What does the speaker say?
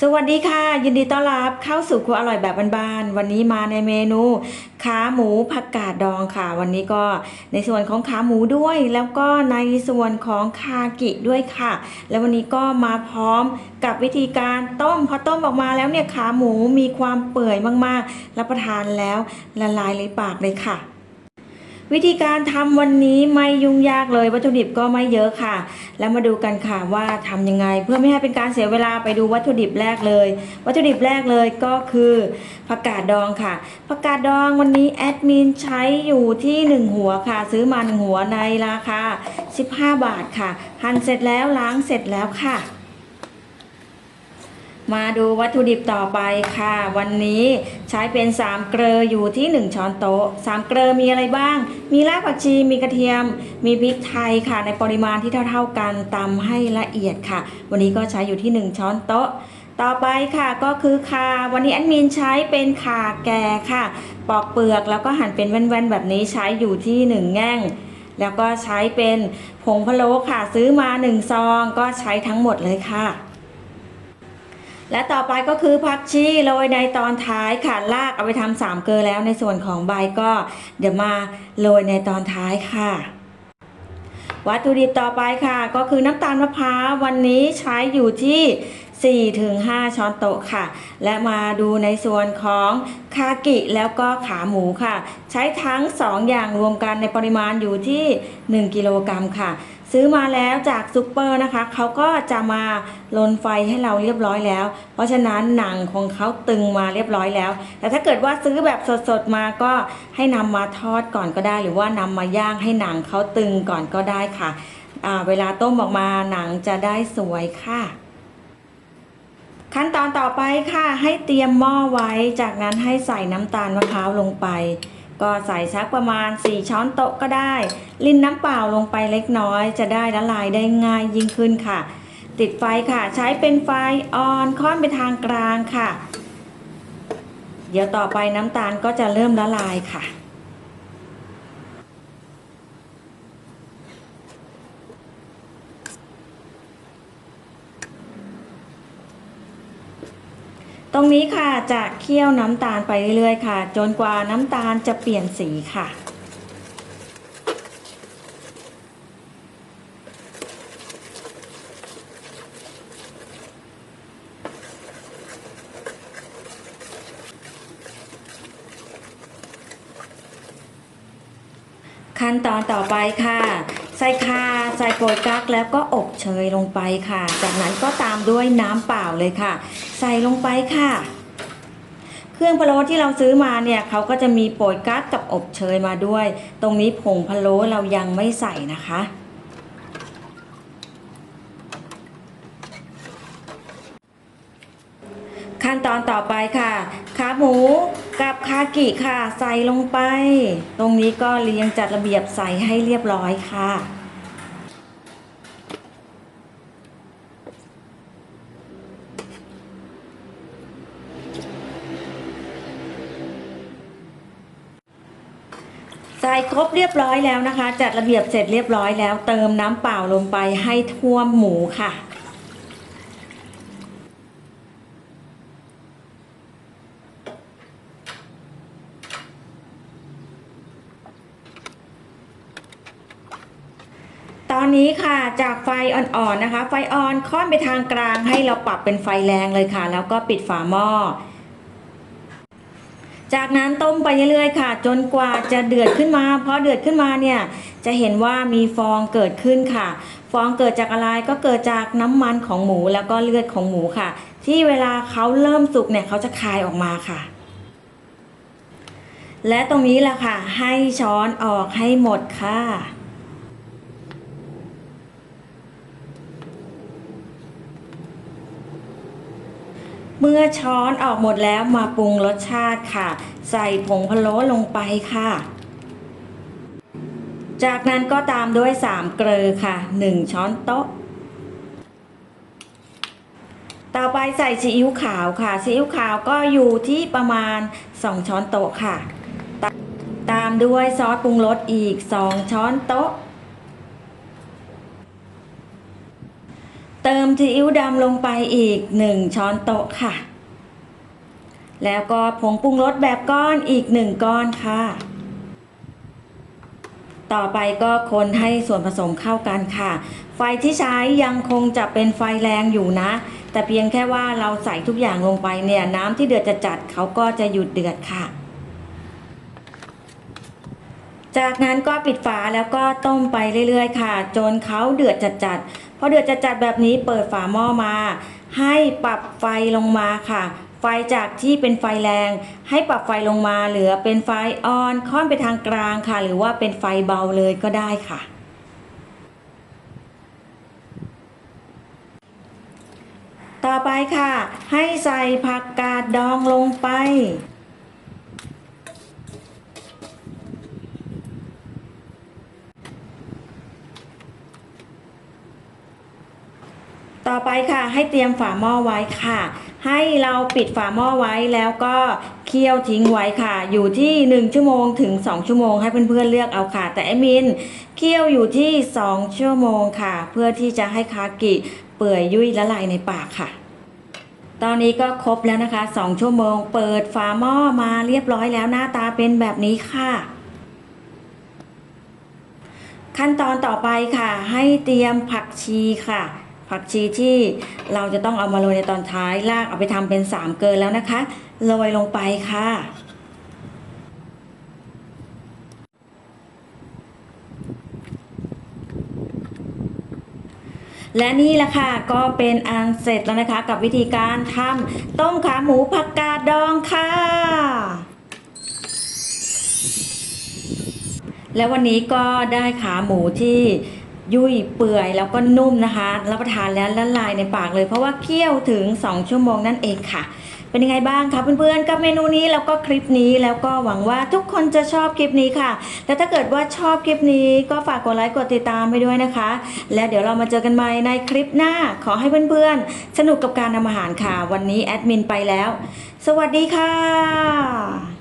สวัสดีค่ะ ยินดีต้อนรับเข้าสู่ครัวอร่อยแบบบ้านๆวันนี้มาในเมนูขาหมูผักกาดดองค่ะ วันนี้ก็ในส่วนของขาหมูด้วย แล้วก็ในส่วนของคากิด้วยค่ะ แล้ววันนี้ก็มาพร้อมกับวิธีการต้มพอต้มออกมาแล้วเนี่ยขาหมูมีความเปื่อยมากๆ รับประทานแล้วละลายในปากเลยค่ะ วิธีการทำวันนี้ไม่ยุ่งยากเลยวัตถุดิบก็ไม่เยอะค่ะ แล้วมาดูกันค่ะว่าทำยังไง เพื่อไม่ให้เป็นการเสียเวลาไปดูวัตถุดิบแรกเลย วัตถุดิบแรกเลยก็คือผักกาดดองค่ะผักกาดดองวันนี้แอดมินใช้อยู่ที่ 1 หัวค่ะ ซื้อมาหนึ่งหัวในราคา 15 บาทค่ะหั่นเสร็จแล้วล้างเสร็จแล้วค่ะ มาดูวัตถุดิบต่อไปค่ะ วันนี้ใช้เป็น3เกลืออยู่ที่ 1 ช้อนโต๊ะ3เกลือมีอะไรบ้าง มีรากผักชีมีกระเทียม มีพริกไทยค่ะ ในปริมาณที่เท่า ๆกันตำให้ละเอียดค่ะ วันนี้ก็ใช้อยู่ที่ 1 ช้อนโต๊ะ ต่อไปค่ะก็คือข่าวันนี้แอดมินใช้เป็นข่าแก่ค่ะ ปอกเปลือกแล้วก็หั่นเป็นแว่นๆแบบนี้ใช้อยู่ที่ 1 แง่งแล้วก็ใช้เป็นผงพะโล้ค่ะ ซื้อมา 1 ซอง ก็ใช้ทั้งหมดเลยค่ะ และต่อไปก็คือผักชีโรยในตอนท้ายค่ะลากเอาไปทำสามเกลือแล้วในส่วนของใบก็เดี๋ยวมาโรยในตอนท้ายค่ะ วัตถุดิบต่อไปค่ะ ก็คือน้ำตาลมะพร้าววันนี้ใช้อยู่ที่4-5ช้อนโต๊ะค่ะ และมาดูในส่วนของคากิแล้วก็ขาหมูค่ะ ใช้ทั้ง 2 อย่างรวมกันในปริมาณอยู่ที่ 1 กิโลกรัมค่ะ ซื้อมาแล้วจากซูเปอร์นะคะเขาก็จะมาลนไฟให้เราเรียบร้อยแล้ว เพราะฉะนั้นหนังของเขาตึงมาเรียบร้อยแล้ว แต่ถ้าเกิดว่าซื้อแบบสดๆมาก็ให้นำมาทอดก่อนก็ได้ หรือว่านำมาย่างให้หนังเขาตึงก่อนก็ได้ค่ะเวลาต้มออกมาหนังจะได้สวยค่ะ ขั้นตอนต่อไปค่ะ ให้เตรียมหม้อไว้จากนั้นให้ใส่น้ำตาลมะพร้าวลงไป ก็ใส่สักประมาณ 4 ช้อนโต๊ะก็ได้ ลินน้ำเปล่าลงไปเล็กน้อย จะได้ละลายได้ง่ายยิ่งขึ้นค่ะ ติดไฟค่ะใช้เป็นไฟอ่อนค่อนไปทางกลางค่ะ เดี๋ยวต่อไปน้ำตาลก็จะเริ่มละลายค่ะ ตรงนี้ค่ะจะเคี่ยวน้ำตาลไปเรื่อยๆค่ะ จนกว่าน้ำตาลจะเปลี่ยนสีค่ะ ขั้นตอนต่อไปค่ะ ใส่ข่าใส่โปรยกักแล้วก็อบเชยลงไปค่ะ จากนั้นก็ตามด้วยน้ำเปล่าเลยค่ะ ใส่ลงไปค่ะ เครื่องพะโล้ที่เราซื้อมาเนี่ยเขาก็จะมีโปรยกักกับอบเชยมาด้วย ตรงนี้ผงพะโล้เรายังไม่ใส่นะคะขั้นตอนต่อไปค่ะ ขาหมู กับคากิค่ะ ใส่ลงไป ตรงนี้ก็เรียงจัดระเบียบใส่ให้เรียบร้อยค่ะใส่ครบเรียบร้อยแล้วนะคะ จัดระเบียบเสร็จเรียบร้อยแล้ว เติมน้ำเปล่าลงไปให้ท่วมหมูค่ะ ตอนนี้ค่ะจากไฟอ่อนๆนะคะ ไฟอ่อนค่อนไปทางกลางให้เราปรับเป็นไฟแรงเลยค่ะ แล้วก็ปิดฝาหม้อ จากนั้นต้มไปเรื่อยๆค่ะ จนกว่าจะเดือดขึ้นมาพอเดือดขึ้นมาเนี่ยจะเห็นว่ามีฟองเกิดขึ้นค่ะ ฟองเกิดจากอะไรก็เกิดจากน้ำมันของหมูแล้วก็เลือดของหมูค่ะ ที่เวลาเขาเริ่มสุกเนี่ยเขาจะคายออกมาค่ะและตรงนี้แหละค่ะ ให้ช้อนออกให้หมดค่ะ เมื่อช้อนออกหมดแล้วมาปรุงรสชาติค่ะ ใส่ผงพะโล้ลงไปค่ะ จากนั้นก็ตามด้วย 3 เกลือค่ะ 1 ช้อนโต๊ะ ต่อไปใส่ซีอิ๊วขาวค่ะซีอิ๊วขาวก็อยู่ที่ประมาณ 2 ช้อนโต๊ะค่ะ ตามด้วยซอสปรุงรสอีก 2 ช้อนโต๊ะ เติมซีอิ๊วดำลงไปอีก 1 ช้อนโต๊ะค่ะ แล้วก็ผงปรุงรสแบบก้อนอีก 1 ก้อนค่ะ ต่อไปก็คนให้ส่วนผสมเข้ากันค่ะ ไฟที่ใช้ยังคงจะเป็นไฟแรงอยู่นะ แต่เพียงแค่ว่าเราใส่ทุกอย่างลงไปเนี่ยน้ำที่เดือดจะจัดเขาก็จะหยุดเดือดค่ะจากนั้นก็ปิดฝาแล้วก็ต้มไปเรื่อยๆ ค่ะ จนเขาเดือดจัดๆ อเดือดจัดๆแบบนี้เปิดฝาหม้อมา ให้ปรับไฟลงมาค่ะ ไฟจากที่เป็นไฟแรง ให้ปรับไฟลงมาเหลือเป็นไฟอ่อนค่อนไปทางกลางค่ะ หรือว่าเป็นไฟเบาเลยก็ได้ค่ะต่อไปค่ะ ให้ใส่ผักกาดดองลงไป ไปค่ะ ให้เตรียมฝาหม้อไว้ค่ะ ให้เราปิดฝาหม้อไว้แล้วก็เคี่ยวทิ้งไว้ค่ะ อยู่ที่ 1 ชั่วโมงถึง 2 ชั่วโมงให้เพื่อนๆเลือกเอาค่ะ แต่แอมินเคี่ยวอยู่ที่ 2 ชั่วโมงค่ะ เพื่อที่จะให้คากิเปื่อยยุ่ยละลายในปากค่ะ ตอนนี้ก็ครบแล้วนะคะ 2 ชั่วโมง เปิดฝาหม้อมาเรียบร้อยแล้วหน้าตาเป็นแบบนี้ค่ะขั้นตอนต่อไปค่ะ ให้เตรียมผักชีค่ะ ผักชีที่เราจะต้องเอามาโรยในตอนท้ายลากเอาไปทำเป็นสามเกลือแล้วนะคะโรยลงไปค่ะ และนี่แหละค่ะก็เป็นอันเสร็จแล้วนะคะ กับวิธีการทำต้มขาหมูผักกาดดองค่ะแล้ววันนี้ก็ได้ขาหมูที่ ยุ่ยเปื่อยแล้วก็นุ่มนะคะ รับประทานแล้วละลายในปากเลย เพราะว่าเคี่ยวถึง 2 ชั่วโมงนั่นเองค่ะ เป็นยังไงบ้างคะเพื่อนๆ กับเมนูนี้แล้วก็คลิปนี้แล้วก็หวังว่าทุกคนจะชอบคลิปนี้ค่ะ และถ้าเกิดว่าชอบคลิปนี้ก็ฝากกดไลค์กดติดตามไปด้วยนะคะ และเดี๋ยวเรามาเจอกันใหม่ในคลิปหน้าขอให้เพื่อนๆ สนุกกับการทำอาหารค่ะ วันนี้แอดมินไปแล้ว สวัสดีค่ะ